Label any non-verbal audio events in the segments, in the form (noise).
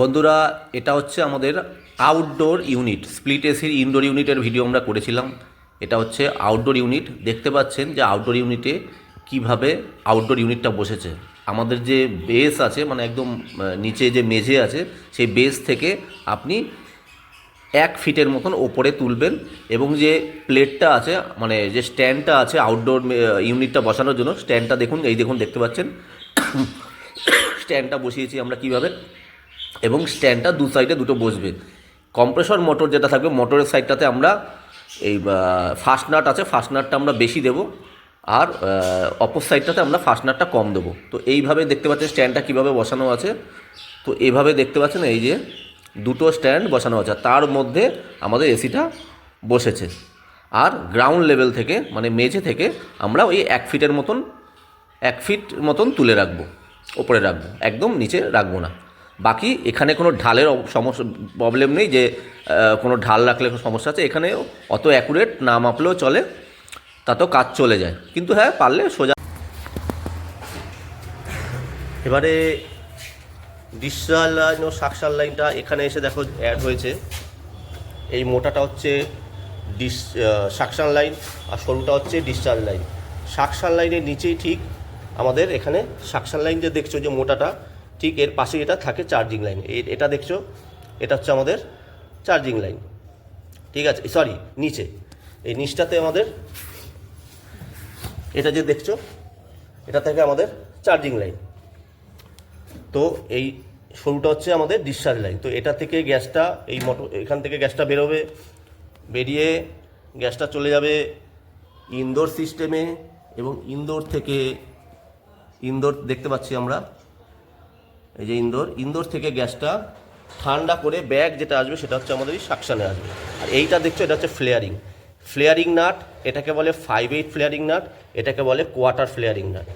বন্ধুরা, এটা হচ্ছে আমাদের আউটডোর ইউনিট স্প্লিট এসির ইনডোর ইউনিটের ভিডিও আমরা করেছিলাম। এটা হচ্ছে আউটডোর ইউনিট দেখতে পাচ্ছেন যে আউটডোর ইউনিটে কীভাবে আউটডোর ইউনিটটা বসেছে। আমাদের যে বেস আছে মানে একদম নিচে যে মেঝে আছে, সেই বেস থেকে আপনি এক ফিটের মতন ওপরে তুলবেন এবং যে প্লেটটা আছে মানে যে স্ট্যান্ডটা আছে আউটডোর ইউনিটটা বসানোর জন্য স্ট্যান্ডটা দেখুন, এই দেখুন, দেখতে পাচ্ছেন। (coughs) স্ট্যান্ডটা বসিয়েছি আমরা কীভাবে। এবং স্ট্যান্ডটা দু সাইডে দুটো বসবে। কম্প্রেসর মোটর যেটা থাকবে, মোটরের সাইডটাতে আমরা এই ফাস্ট নাট আছে ফাস্ট নাটটা আমরা বেশি দেবো, আর অপর সাইডটাতে আমরা ফাস্ট নাটটা কম দেবো। তো এইভাবে দেখতে পাচ্ছেন স্ট্যান্ডটা কীভাবে বসানো আছে। তো এইভাবে দেখতে পাচ্ছেন এই যে দুটো স্ট্যান্ড বসানো আছে তার মধ্যে আমাদের এসিটা বসেছে। আর গ্রাউন্ড লেভেল থেকে মানে মেঝে থেকে আমরা ওই এক ফিটের মতন, এক ফিট মতন তুলে রাখব, ওপরে রাখব, একদম নিচে রাখব না। বাকি এখানে কোনো ঢালের সমস্যা প্রবলেম নেই যে কোনো ঢাল রাখলে কোনো সমস্যা আছে, এখানে অত অ্যাকুরেট না মাপলেও চলে, তাতেও কাজ চলে যায়। কিন্তু হ্যাঁ পারলে সোজা এবারে ডিসচার্জ লাইন ও সাকসার লাইনটা এখানে এসে দেখো অ্যাড হয়েছে। এই মোটাটা হচ্ছে ডিস সাকশান লাইন আর সরুটা হচ্ছে ডিসচার্জ লাইন। সাকশান লাইনের নিচেই ঠিক আমাদের এখানে সাকশান লাইন যে দেখছ যে মোটাটা ঠিক এর পাশে এটা থাকে চার্জিং লাইন এটা দেখছ? এটা হচ্ছে আমাদের চার্জিং লাইন ঠিক আছে সরি নিচে। এই নিচটাতে আমাদের এটা যে দেখছ, এটা থেকে আমাদের চার্জিং লাইন তো এই সরুটা হচ্ছে আমাদের ডিসচার্জ লাইন তো এটা থেকে গ্যাসটা, এই মোটর এখান থেকে গ্যাসটা বেরোবে, বেরিয়ে গ্যাসটা চলে যাবে ইনডোর সিস্টেমে এবং ইনডোর থেকে ইনডোর দেখতে পাচ্ছি আমরা এই যে ইন্দোর ইন্দোর থেকে গ্যাসটা ঠান্ডা করে ব্যাগ যেটা আসবে সেটা হচ্ছে আমাদের এই সাকশানে আসবে। আর এইটা দেখছ, এটা হচ্ছে ফ্লেয়ারিং ফ্লেয়ারিং নাট এটাকে বলে ফাইভ এইট ফ্লেয়ারিং নাট এটাকে বলে কোয়ার্টার ফ্লেয়ারিং নাট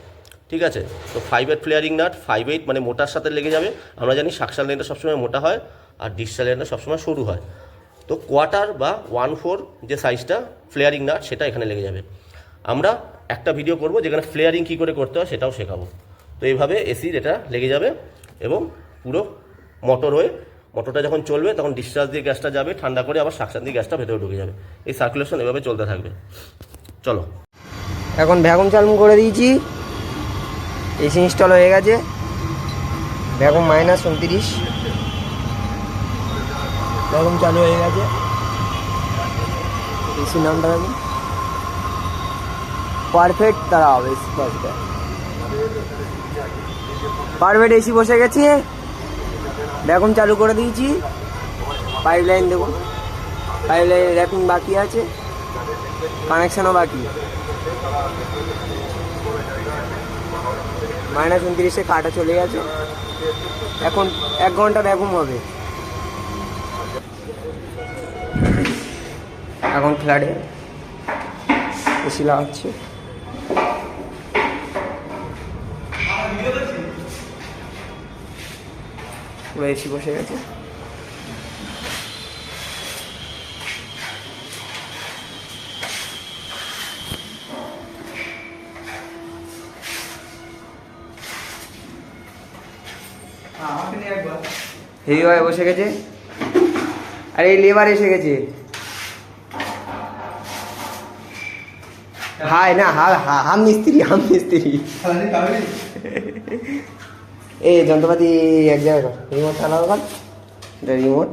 ঠিক আছে? তো five eight flaring nut five eight মানে মোটার সাথে লেগে যাবে। আমরা জানি সাকশান লাইনটা সবসময় মোটা হয় আর ডিসচাল লাইনটা সবসময় সরু হয়। তো কোয়ার্টার বা ওয়ান ফোর যে সাইজটা ফ্লেয়ারিং নাট সেটা এখানে লেগে যাবে। আমরা একটা ভিডিও করব যেখানে ফ্লেয়ারিং কী করে করতে হয় সেটাও শেখাবো। তো এইভাবে এসির এটা লেগে যাবে। এবং পুরো মোটর হয়ে মোটরটা যখন চলবে, তখন ডিসচার্জ দিয়ে গ্যাসটা যাবে, ঠান্ডা করে আবার সাকশান দিয়ে গ্যাসটা ভেতরে ঢুকে যাবে। এই সার্কুলেশন এভাবে চলতে থাকবে। চলো। এখন ভ্যাকুম চালু করে দিয়েছি। এসি ইনস্টল হয়ে গেছে। ভ্যাকুম মাইনাস উনত্রিশ। ভ্যাকুম চালু হয়ে গেছে। এসি নামটা পারফেক্ট দাঁড়াও এসি পারফেক্ট এসি বসে গেছে। ভ্যাকুম চালু করে দিয়েছি। পাইপ লাইন দেবো পাইপ লাইন র্যাপিং বাকি আছে। কানেকশানও বাকি। মাইনাস উনত্রিশে কাটা চলে গেছে। এখন এক ঘণ্টা ভ্যাকুম হবে। এখন ফ্ল্যাটে এসি লাগাচ্ছে। পুরো এসি বসে গেছে। হেভিভাবে বসে গেছে। আর এই লেবার এসে গেছে। হাই না হা হা- হাম মিস্ত্রি হাম মিস্ত্রি। (laughs) এই যন্ত্রপাতি এক জায়গায় কর রিমোট চালাও কর এটা রিমোট